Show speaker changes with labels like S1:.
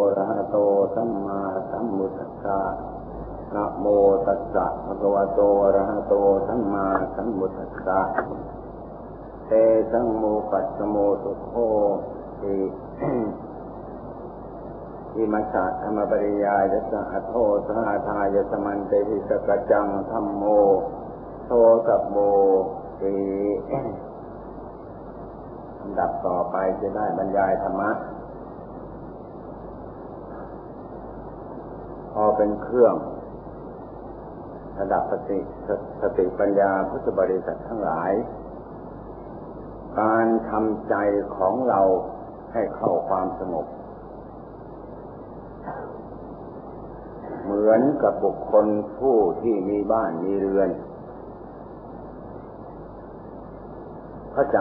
S1: อะระหะโตสัมมาสัมพุทธะนะโมตัสสะภะคะวะโตอะระหะโตสัมมาสัมพุทธะเตสังโมปัสสโมสุโคอิอิมัสสะธรรมปริยายะสะอัตโทสหทายะสมันเตหิสกจังธรรมโม โทสัพโมติอันดับต่อไปจะได้บรรยายธรรมะ พ อเป็นเครื่องระดับสติสสติปัญญาพุทธบริษัททั้งหลาย การทำใจของเราให้เข้าความสงบ เหมือนกับบุคคลผู้ที่มีบ้านมีเรือนเขาจ